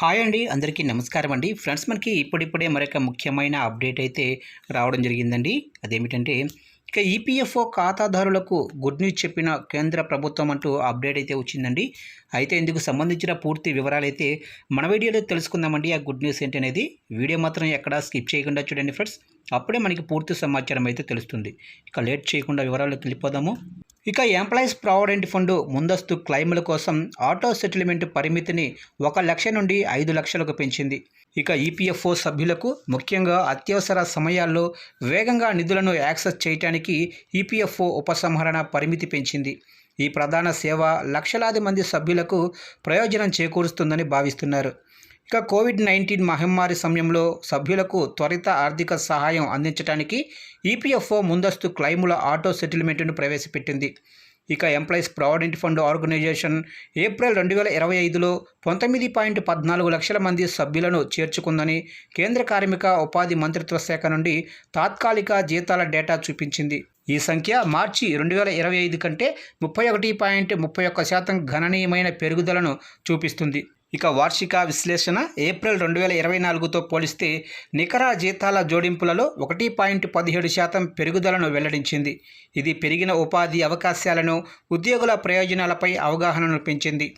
Hi అండి అందరికీ నమస్కారం అండి. ఫ్రెండ్స్ మనకి ఇప్పుడిప్పుడే మరొక ముఖ్యమైన అప్డేట్ అయితే రావడం జరిగిందండి. అదేమిటంటే ఇక ఈపీఎఫ్ఓ ఖాతాదారులకు గుడ్ న్యూస్ చెప్పిన కేంద్ర ప్రభుత్వం అంటూ అప్డేట్ అయితే వచ్చిందండి. అయితే ఇందుకు సంబంధించిన పూర్తి వివరాలు అయితే మన వీడియోలో తెలుసుకుందామండి. ఆ గుడ్ న్యూస్ ఏంటనేది వీడియో మాత్రం ఎక్కడా స్కిప్ చేయకుండా చూడండి ఫ్రెండ్స్. అప్పుడే మనకి పూర్తి సమాచారం అయితే తెలుస్తుంది. ఇక లేట్ చేయకుండా వివరాలు వెళ్ళిపోదాము. ఇక ఎంప్లాయీస్ ప్రావిడెంట్ ఫండ్ ముందస్తు క్లైముల కోసం ఆటో సెటిల్మెంట్ పరిమితిని ఒక లక్ష నుండి ఐదు లక్షలకు పెంచింది. ఇక ఈపీఎఫ్ఓ సభ్యులకు ముఖ్యంగా అత్యవసర సమయాల్లో వేగంగా నిధులను యాక్సెస్ చేయడానికి ఈపీఎఫ్ఓ ఉపసంహరణ పరిమితి పెంచింది. ఈ ప్రధాన సేవ లక్షలాది మంది సభ్యులకు ప్రయోజనం చేకూరుస్తుందని భావిస్తున్నారు. ఇక కోవిడ్ నైన్టీన్ మహమ్మారి సమయంలో సభ్యులకు త్వరిత ఆర్థిక సహాయం అందించడానికి ఈపీఎఫ్ఓ ముందస్తు క్లైముల ఆటో సెటిల్మెంట్ను ప్రవేశపెట్టింది. ఇక employees provident fund organisation April రెండు వేల ఇరవై ఐదులో పంతొమ్మిది పాయింట్ పద్నాలుగు లక్షల మంది సభ్యులను చేర్చుకుందని కేంద్ర కార్మిక ఉపాధి మంత్రిత్వ శాఖ నుండి తాత్కాలిక జీతాల డేటా చూపించింది. ఈ సంఖ్య మార్చి రెండు వేల ఇరవై ఐదు కంటే ముప్పై ఒకటి పాయింట్ ముప్పై ఒక్క శాతం గణనీయమైన పెరుగుదలను చూపిస్తుంది. ఇక వార్షిక విశ్లేషణ ఏప్రిల్ రెండు వేల ఇరవై నాలుగుతో పోలిస్తే నికర జీతాల జోడింపులలో ఒకటి పాయింట్ పదిహేడు శాతం పెరుగుదలను వెల్లడించింది. ఇది పెరిగిన ఉపాధి అవకాశాలను ఉద్యోగుల ప్రయోజనాలపై అవగాహనను పెంచింది.